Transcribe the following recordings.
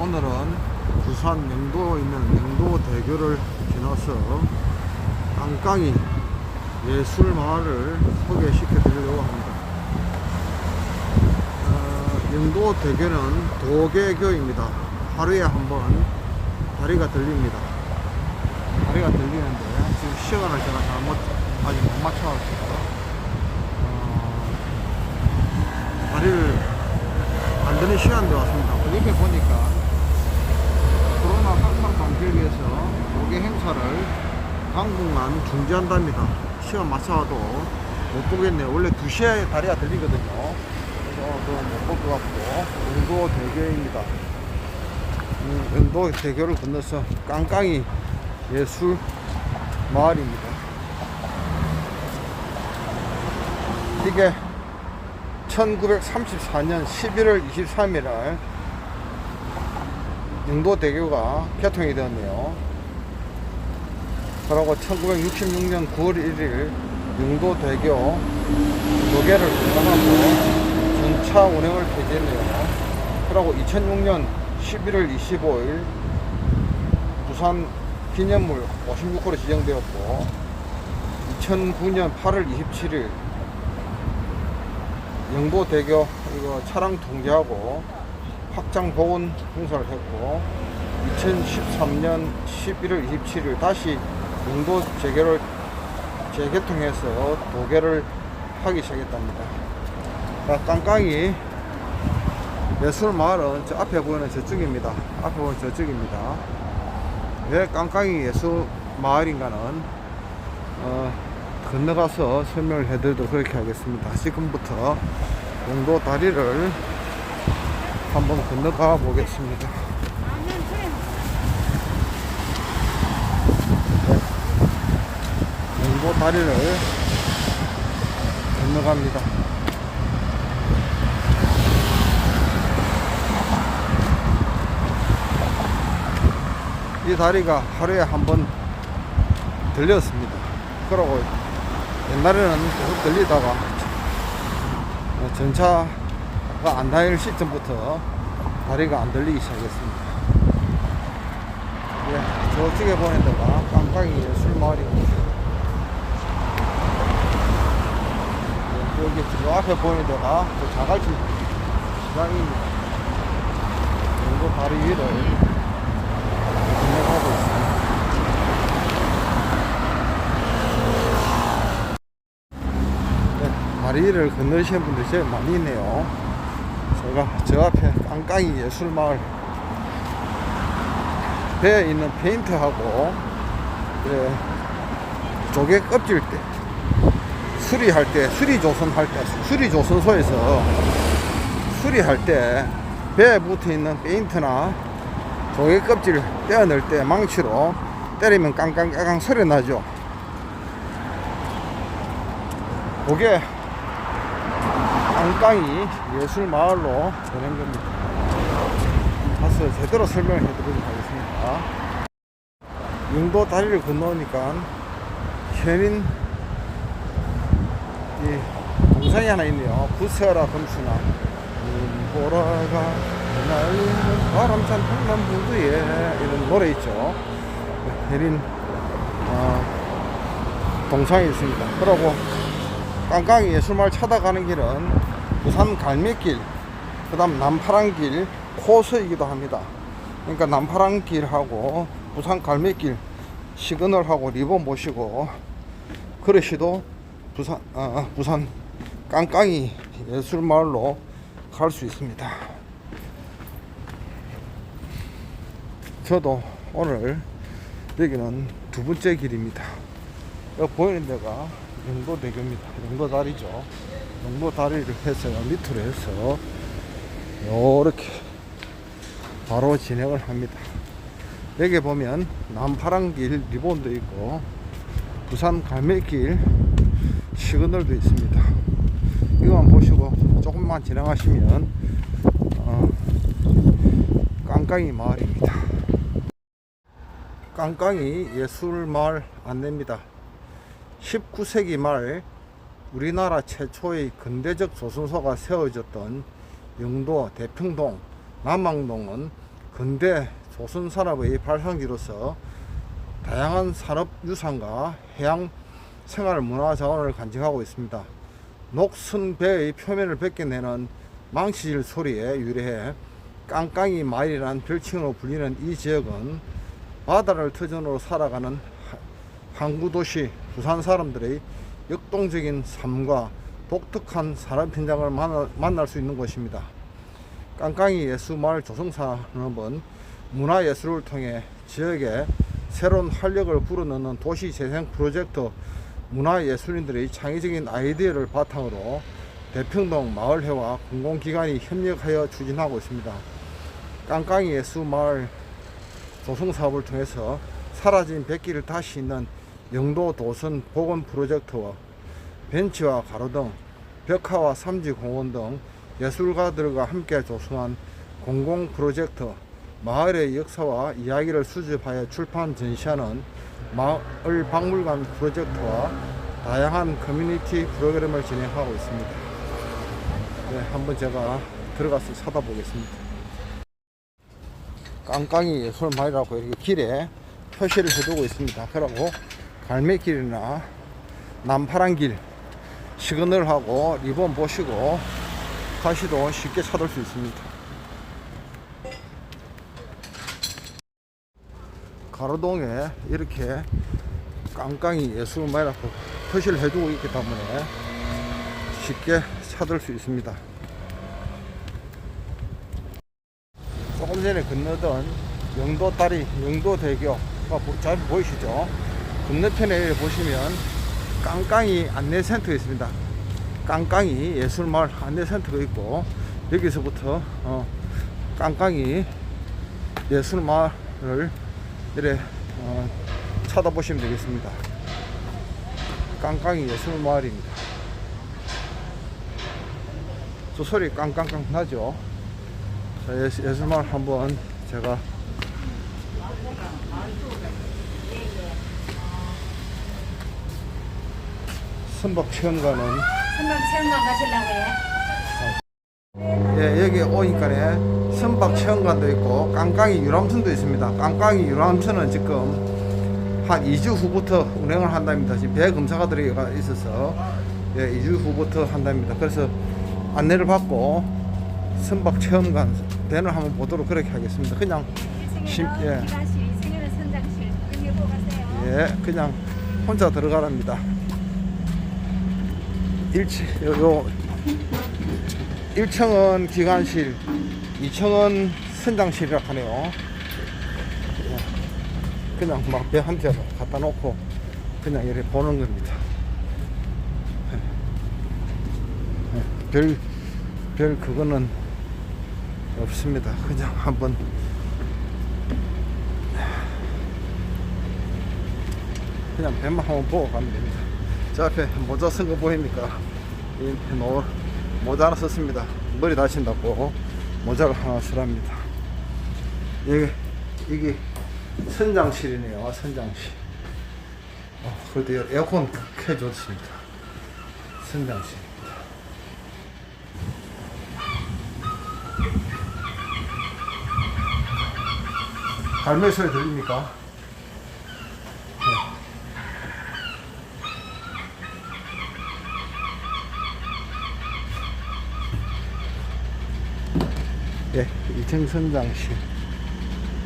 오늘은 부산 영도에 있는 영도대교를 지나서 깡깡이 예술마을을 소개시켜 드리려고 합니다. 어, 영도 대교는 도계교입니다. 하루에 한 번 다리가 들립니다. 다리가 들리는데 지금 시간을 제가 잘못 아직 못 맞춰가지고 어, 다리를 안 되는 시간대 왔습니다. 어저께 보니까 방지를 위해서 도계 행사를 당분간 중지한답니다. 시간 맞춰도 못 보겠네요. 원래 2시에 다리가 들리거든요. 그래서 못볼 것 같고 영도 대교입니다. 음, 영도 대교를 건너서 깡깡이 예술 마을입니다. 이게 1934년 11월 23일 날 영도대교가 개통이 되었네요. 그리고 1966년 9월 1일 영도대교 도계를 개방하고 전차 운행을 폐지했네요. 그리고 2006년 11월 25일 부산 기념물 56호로 지정되었고 2009년 8월 27일 영도대교 이거 차량 통제하고 확장 보건 공사를 했고 2013년 11월 27일 다시 영도 재개를 재개통해서 도계를 하기 시작했답니다. 자, 깡깡이 예술 마을은 저 앞에 보이는 저쪽입니다. 앞에 보이는 저쪽입니다. 왜 깡깡이 예술 마을인가는 어, 건너가서 설명을 해드리도록 그렇게 하겠습니다. 지금부터 용도 다리를 한번 건너가 보겠습니다. 용도 다리를 건너갑니다. 이 다리가 하루에 한 번 들렸습니다. 그러고 옛날에는 계속 들리다가 전차가 안 다닐 시점부터 다리가 안 들리기 시작했습니다. 예, 저쪽에 보는 데가 깡깡이 예술마을입니다. 예, 여기 저 앞에 보이는 데가 저 자갈치 시장입니다. 정도 다리 위를 건너가고 있습니다. 네, 다리를 건너시는 분들이 제일 많이 있네요. 제가 저 앞에 깡깡이 예술마을 배에 있는 페인트하고 예, 조개 껍질 때 수리할 때 수리조선 할 때 수리조선소에서 수리할 때 배에 붙어 있는 페인트나 조개 껍질 떼어낼 때 망치로 때리면 깡깡깡깡 소리 나죠. 그게 깡깡이 예술 마을로 되는 겁니다. 가서 제대로 설명을 해드리도록 하겠습니다. 영도 다리를 건너니까 현인 이 동상이 하나 있네요. 부세라 금수나 보라가 날리는 바람찬 한남부두에 이런 노래 있죠. 현인 어, 동상이 있습니다. 그러고 깡깡이 예술마을 찾아가는 길은 부산 갈매길, 그 다음 남파랑길 코스이기도 합니다. 그러니까 남파랑길하고 부산 갈매길 시그널하고 리본 보시고 그러시도 부산, 아, 부산 깡깡이 예술마을로 갈 수 있습니다. 저도 오늘 여기는 두 번째 길입니다. 보이는 데가 영도대교입니다. 영도다리죠. 영도다리를 해서 밑으로 해서 이렇게 바로 진행을 합니다. 여기 보면 남파랑길 리본도 있고 부산 갈매길 시그널도 있습니다. 이거만 보시고 조금만 진행하시면 어, 깡깡이 마을입니다. 깡깡이 예술마을 안내입니다. 19세기 말 우리나라 최초의 근대적 조선소가 세워졌던 영도 대평동 남항동은 근대 조선 산업의 발상지로서 다양한 산업 유산과 해양 생활 문화 자원을 간직하고 있습니다. 녹슨 배의 표면을 벗겨내는 망치질 소리에 유래해 깡깡이 마을이라는 별칭으로 불리는 이 지역은 바다를 터전으로 살아가는 하- 항구도시 부산 사람들의 역동적인 삶과 독특한 산업 현장을 만날 수 있는 곳입니다. 깡깡이 예수마을 조성산업은 문화예술을 통해 지역에 새로운 활력을 불어넣는 도시 재생 프로젝트 문화예술인들의 창의적인 아이디어를 바탕으로 대평동 마을회와 공공기관이 협력하여 추진하고 있습니다. 깡깡이 예수마을 조성사업을 통해서 사라진 백기를 다시 잇는 영도 도선 복원 프로젝트와 벤치와 가로등, 벽화와 삼지 공원 등 예술가들과 함께 조성한 공공 프로젝트 마을의 역사와 이야기를 수집하여 출판 전시하는 마을 박물관 프로젝트와 다양한 커뮤니티 프로그램을 진행하고 있습니다. 네, 한번 제가 들어가서 찾아보겠습니다. 깡깡이 예술마을이라고 이렇게 길에 표시를 해두고 있습니다. 그리고 갈매길이나 남파란길 시그널하고 리본 보시고 가시도 쉽게 찾을 수 있습니다. 가로동에 이렇게 깡깡이 예술마이라고 표시를 해주고 있기 때문에 쉽게 찾을 수 있습니다. 조금 전에 건너던 영도다리, 영도대교가 보- 잘 보이시죠? 건너편에 보시면 깡깡이 안내센터 있습니다. 깡깡이 예술마을 안내센터가 있고 여기서부터 어, 깡깡이 예술마을을 이래 어, 찾아보시면 되겠습니다. 깡깡이 예술마을입니다. 저 소리 깡깡깡 나죠? 예술마을 한번 제가 선박 체험관은 선박 체험관 가시려고 해? 예, 여기 오니까네 선박 체험관도 있고 깡깡이 유람선도 있습니다. 깡깡이 유람선은 지금 한 2주 후부터 운행을 한답니다. 지금 배 검사가 들어가 있어서 예, 2주 후부터 한답니다. 그래서 안내를 받고 선박 체험관 배를 한번 보도록 그렇게 하겠습니다. 그냥 심- 1층에는 예. 기관실, 2층에는 선장실. 여기 보고 가세요. 예, 그냥 혼자 들어가랍니다. 1층, 요, 요 1층은 기관실, 2층은 선장실이라고 하네요. 예, 그냥 막배 한 대 갖다 놓고 그냥 이렇게 보는 겁니다. 예, 예, 별, 별 그거는 없습니다. 그냥 한번 그냥 배만 한번 보고 가면 됩니다. 저 앞에 모자 쓴 거 보입니까? 이 노, 모자 하나 썼습니다. 머리 다친다고 모자를 하나 쓰랍니다. 이게, 이게 선장실이네요. 선장실. 어, 그래도 여- 에어컨 켜줬습니다. 선장실. 갈매 소리 들립니까? 예, 2층 선장실.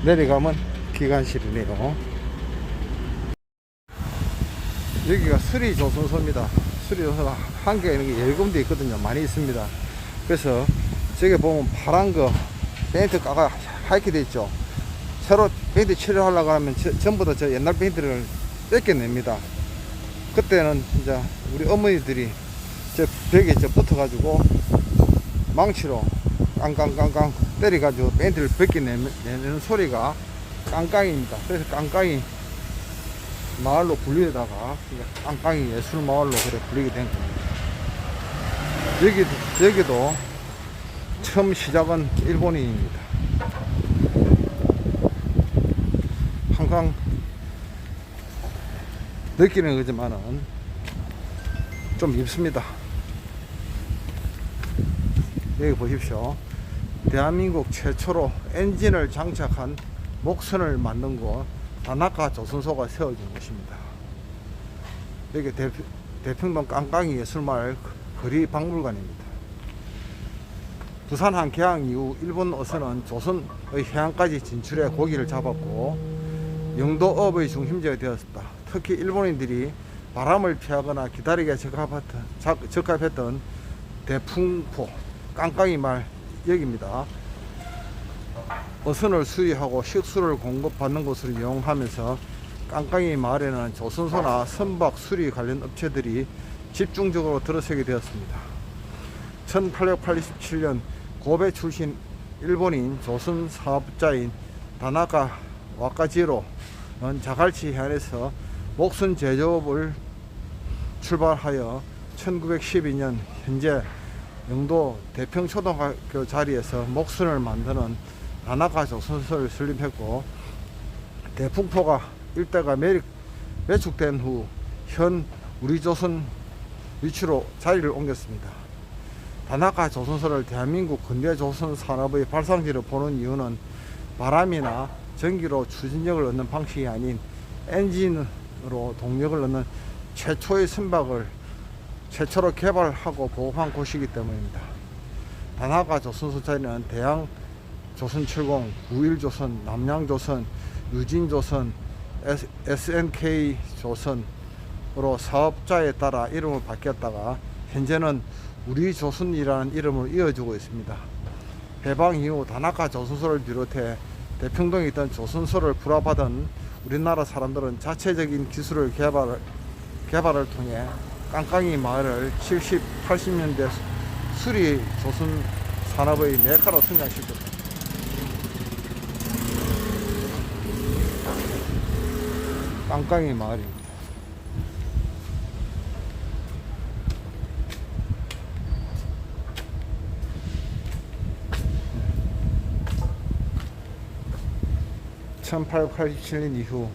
내려가면 기관실이네요. 여기가 수리조선소입니다. 수리조선소가 한 개가 있는 게열 군데 있거든요. 많이 있습니다. 그래서 저기 보면 파란 거 페인트 까가 하얗게 돼 있죠. 새로 페인트 칠하려고 하면 저- 전부 다 저 옛날 페인트를 뺏겨냅니다. 그때는 이제 우리 어머니들이 저 벽에 저 붙어가지고 망치로 깡깡깡깡 때려가지고 밴드를 벗겨내는 소리가 깡깡입니다. 그래서 깡깡이 마을로 불리다가 깡깡이 예술 마을로 그래 불리게 된 겁니다. 여기도, 여기도 처음 시작은 일본인입니다. 항상 느끼는 거지만은 좀 입습니다. 여기 보십시오. 대한민국 최초로 엔진을 장착한 목선을 만든 곳 다나카 조선소가 세워진 곳입니다. 여기 대, 대평동 깡깡이 예술마을 거리 박물관입니다. 부산 한개항 이후 일본 어선은 조선의 해안까지 진출해 고기를 잡았고 영도업의 중심지가 되었다. 특히 일본인들이 바람을 피하거나 기다리기에 적합했던, 자- 적합했던 대풍포 깡깡이 말 여기입니다. 어선을 수리하고 식수를 공급받는 곳으로 이용하면서 깡깡이 마을에는 조선소나 선박 수리 관련 업체들이 집중적으로 들어서게 되었습니다. 1887년 고베 출신 일본인 조선 사업자인 다나카 와카지로는 자갈치 해안에서 목선 제조업을 출발하여 1912년 현재 영도 대평 초등학교 자리에서 목선을 만드는 다나카 조선소를 설립했고 대풍포가 일대가 매립, 매축된 후 현 우리 조선 위치로 자리를 옮겼습니다. 다나카 조선소를 대한민국 근대 조선 산업의 발상지로 보는 이유는 바람이나 전기로 추진력을 얻는 방식이 아닌 엔진으로 동력을 얻는 최초의 선박을 최초로 개발하고 보급한 곳이기 때문입니다. 다나카 조선소 자리는 대양 조선철공, 9일조선, 남양조선, 유진조선, S- SNK 조선으로 사업자에 따라 이름을 바뀌었다가 현재는 우리 조선이라는 이름을 이어주고 있습니다. 해방 이후 다나카 조선소를 비롯해 대평동에 있던 조선소를 불화받은 우리나라 사람들은 자체적인 기술을 개발, 개발을 통해 깡깡이 마을을 70, 80년대 수리 조선 산업의 메카로 성장시켰다. 깡깡이 마을입니다. (1887년) 이후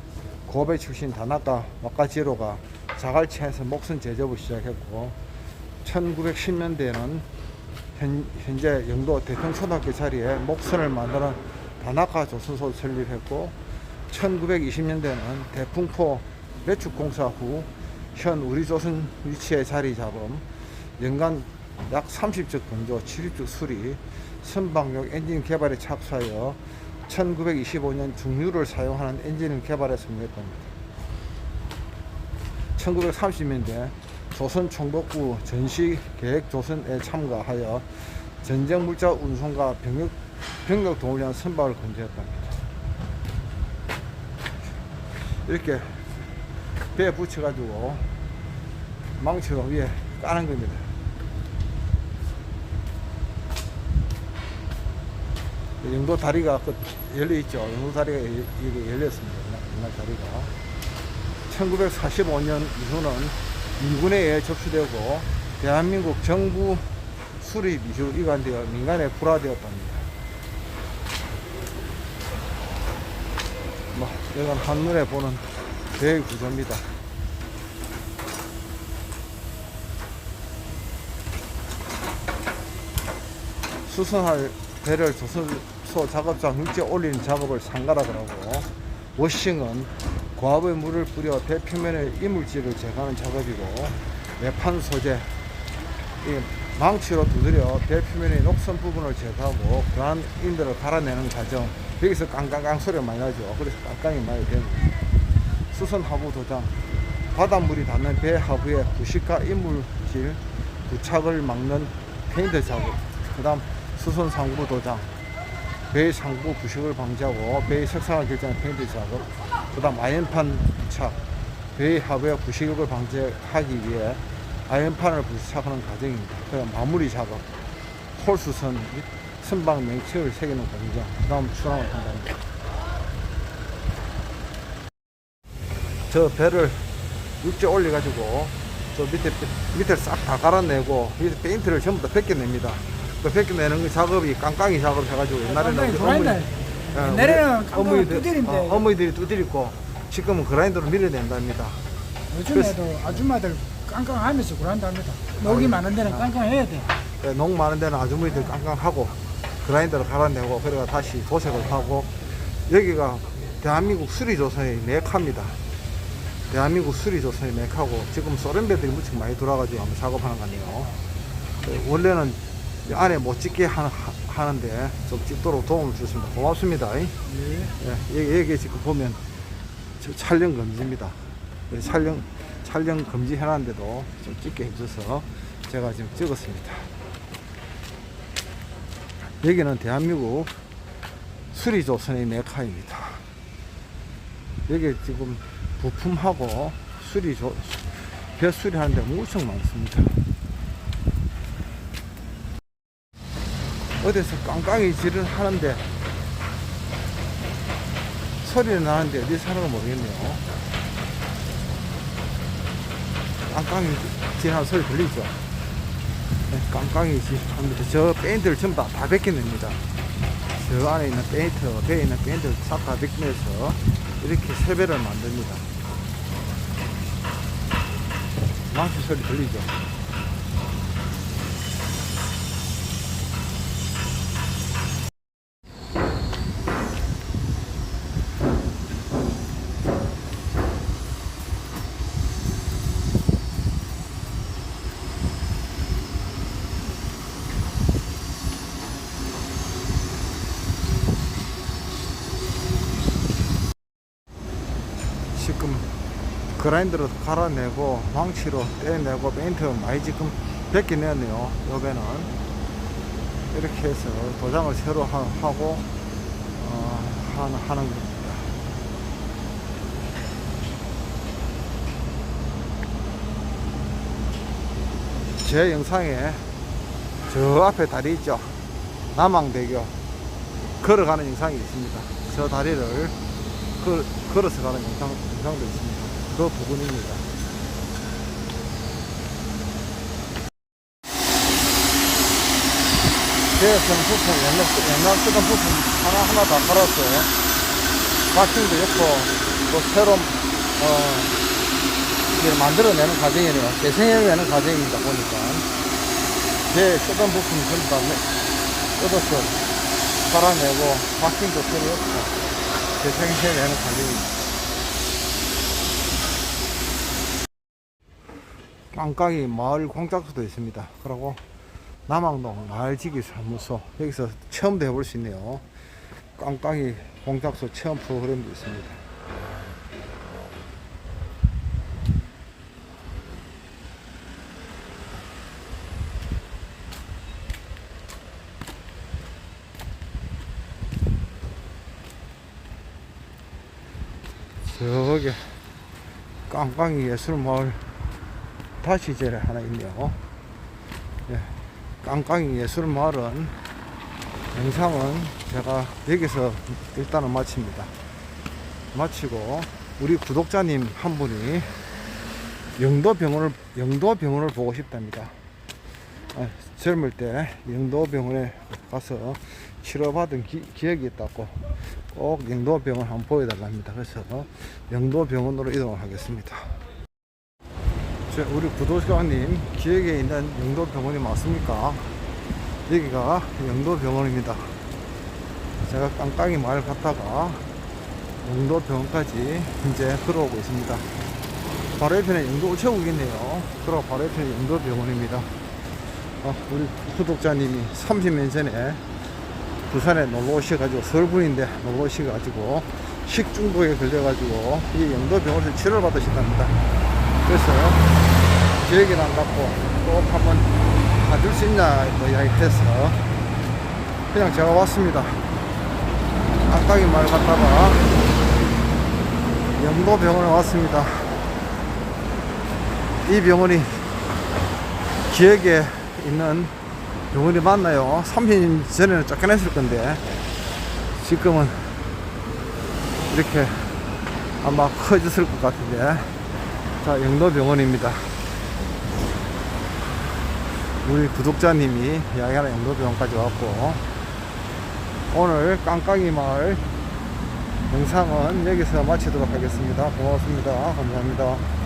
고베 출신 다나카 와카지로가 자갈치에서 목선 제조업을 시작했고 1910년대에는 현, 현재 영도 대평초등학교 자리에 목선을 만드는 다나카 조선소를 설립했고 1920년대는 대풍포 매축공사 후 현 우리조선 위치에 자리 잡음 연간 약 30적 건조, 70적 수리, 선박용 엔진 개발에 착수하여 1925년 중류를 사용하는 엔진을 개발해 성공했답니다. 1930년대 조선 총독부 전시 계획 조선에 참가하여 전쟁 물자 운송과 병력 병력 도움을 위한 선박을 건조했답니다. 이렇게 배에 붙여가지고 망치로 위에 까는 겁니다. 영도 다리가 그 열려 있죠. 영도 다리가 열렸습니다. 옛날 다리가. 1945년 이후는 민군에 의해 접수되고 대한민국 정부 수립 이후 이관되어 민간에 불화되었답니다. 뭐, 이건 한눈에 보는 배의 구조입니다. 수선할 배를 조선소 작업장 육지에 올리는 작업을 상가라더라고. 워싱은 고압의 물을 뿌려 배 표면의 이물질을 제거하는 작업이고 매판 소재 이 망치로 두드려 배 표면의 녹선 부분을 제거하고 그한 인들을 갈아내는 과정. 여기서 깡깡깡 소리가 많이 나죠. 그래서 깡깡이 많이 되는. 수선 하부 도장 바닷물이 닿는 배 하부에 부식과 이물질 부착을 막는 페인트 작업. 그 다음 수선 상부 도장 배의 상부 부식을 방지하고 배의 색상을 결정하는 페인트 작업 그 다음 아연판 부착 배의 하부에 부식을 방지하기 위해 아연판을 부착하는 과정입니다 그 다음 마무리 작업 홀수선 및 선박 맹체를 새기는 공정 그 다음 출항을 한답니다 저 배를 육지에 올려가지고 저 밑에 밑에 싹다 갈아내고 밑에 페인트를 전부 다 벗겨냅니다. 그 벗겨내는 그 작업이 깡깡이 작업 해가지고 옛날에는 깡깡이 우리 그라인더. 어, 옛날에는 우리 어머니들- 두드린데. 어, 어머니들이 두드리고 지금은 그라인더로 밀어낸답니다. 요즘에도 아줌마들 깡깡하면서 그런답니다. 녹이 많은 데는 깡깡해야 돼. 예, 농 많은 데는 아주머니들 깡깡하고 그라인더를 갈아내고 그래가 다시 도색을 하고 여기가 대한민국 수리조선의 메카입니다. 대한민국 수리조선의 메카고 지금 소련배들이 무척 많이 돌아가지고 한번 작업하는 거 아니에요. 그 원래는 안에 못 찍게 하, 는데 좀 찍도록 도움을 주셨습니다. 고맙습니다. 예. 예, 여기, 지금 보면 저 촬영 금지입니다. 예, 촬영 촬영 금지 해놨는데도 좀 찍게 해줘서 제가 지금 찍었습니다. 여기는 대한민국 수리조선의 메카입니다. 여기 지금 부품하고 수리조 배 수리하는 데 무척 많습니다. 어디서 깡깡이 질을 하는데 소리는 나는데 어디 사는 가 모르겠네요. 깡깡이 질하는 소리 들리죠? 네, 깡깡이 질 합니다. 저 페인트를 전부 다, 다 벗겨냅니다. 저 안에 있는 페인트, 배에 있는 페인트를 싹 다 벗기면서 이렇게 세배를 만듭니다. 망치 소리 들리죠? 지금 그라인더로 갈아내고 망치로 떼내고 페인트 많이 지금 벗겨내네요 요배는. 이렇게 해서 도장을 새로 하, 고 어, 하는 겁니다. 제 영상에 저 앞에 다리 있죠? 남항대교. 걸어가는 영상이 있습니다. 저 다리를 걸, 걸어서 가는 영상, 영상도 있습니다. 그 부분입니다. 배에서는 부품, 옛날, 쓰- 옛날 쓰던 부품 하나하나 다 갈았어요. 마킹도 있고, 또 새로, 어, 이제 만들어내는 과정이네요. 재생해내는 과정입니다, 보니까. 배 쓰던 부품 전부 다 내- 뜯어서 갈아내고, 마킹도 새로 했고, 재생해내는 과정입니다. 깡깡이 마을 공작소도 있습니다. 그리고 남항동 마을지기 사무소 여기서 체험도 해볼 수 있네요. 깡깡이 공작소 체험 프로그램도 있습니다. 저기 깡깡이 예술마을 다시제를 하나 있네요. 예, 깡깡이 예술마을은 영상은 제가 여기서 일단은 마칩니다. 마치고 우리 구독자님 한 분이 영도병원을 영도병원을 보고 싶답니다. 아, 젊을 때 영도병원에 가서 치료받은 기, 기억이 있다고 꼭 영도병원 한번 보여달라 합니다. 그래서 영도병원으로 이동을 하겠습니다. 저 우리 구독자님 기억에 있는 영도병원이 맞습니까? 여기가 영도병원입니다. 제가 깡깡이 마을 갔다가 영도병원까지 이제 걸어오고 있습니다. 바로 옆에는 영도 우체국이 있네요. 그리고 바로 옆에는 영도병원입니다. 어, 우리 구독자님이 30년 전에 부산에 놀러 오셔가지고 서울 분인데 놀러 오셔가지고 식중독에 걸려가지고 이 영도병원에서 치료를 받으신답니다. 그래서 기억이 안 갖고 꼭 한번 가줄 수 있냐 뭐 이야기해서 그냥 제가 왔습니다. 깡깡이 말 갔다가 영도병원에 왔습니다. 이 병원이 기억에 있는 병원이 맞나요? 30년 전에는 쫓겨냈을 건데 지금은 이렇게 아마 커졌을 것 같은데 자 영도병원입니다 우리 구독자님이 이야기하는 영도병원까지 왔고 오늘 깡깡이 마을 영상은 여기서 마치도록 하겠습니다. 고맙습니다. 감사합니다